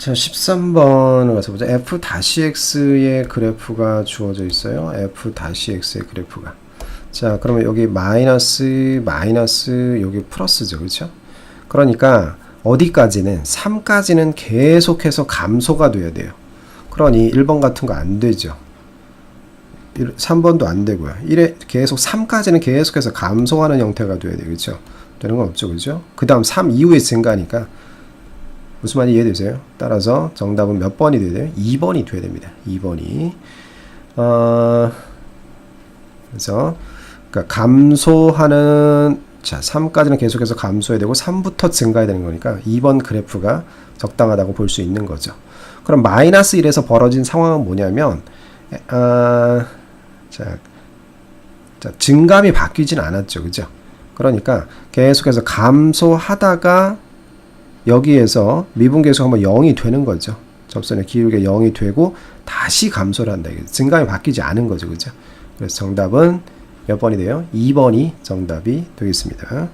자, 13번을 가서 보자. f-x의 그래프가 주어져 있어요. f-x의 그래프가. 자, 그러면 여기 마이너스, 마이너스, 여기 플러스죠. 그렇죠? 그러니까 어디까지는 3까지는 계속해서 감소가 돼야 돼요. 그러니 1번 같은 거 안 되죠. 3번도 안 되고요. 1에 계속 3까지는 계속해서 감소하는 형태가 돼야 돼요. 그렇죠? 되는 건 없죠. 그렇죠? 그 다음 3 이후에 증가니까 무슨 말인지 이해되세요? 따라서 정답은 몇 번이 돼야 돼요? 2번이 돼야 됩니다. 2번이. 어, 그래서 그러니까 감소하는 자, 3까지는 계속해서 감소해야 되고 3부터 증가해야 되는 거니까 2번 그래프가 적당하다고 볼 수 있는 거죠. 그럼 마이너스 1에서 벌어진 상황은 뭐냐면 아, 자, 자, 증감이 바뀌진 않았죠. 그죠? 그러니까 계속해서 감소하다가 여기에서 미분계수가 한번 0이 되는 거죠. 접선의 기울기가 0이 되고 다시 감소를 한다. 증감이 바뀌지 않은 거죠. 그죠? 그래서 정답은 몇 번이 돼요? 2번이 정답이 되겠습니다.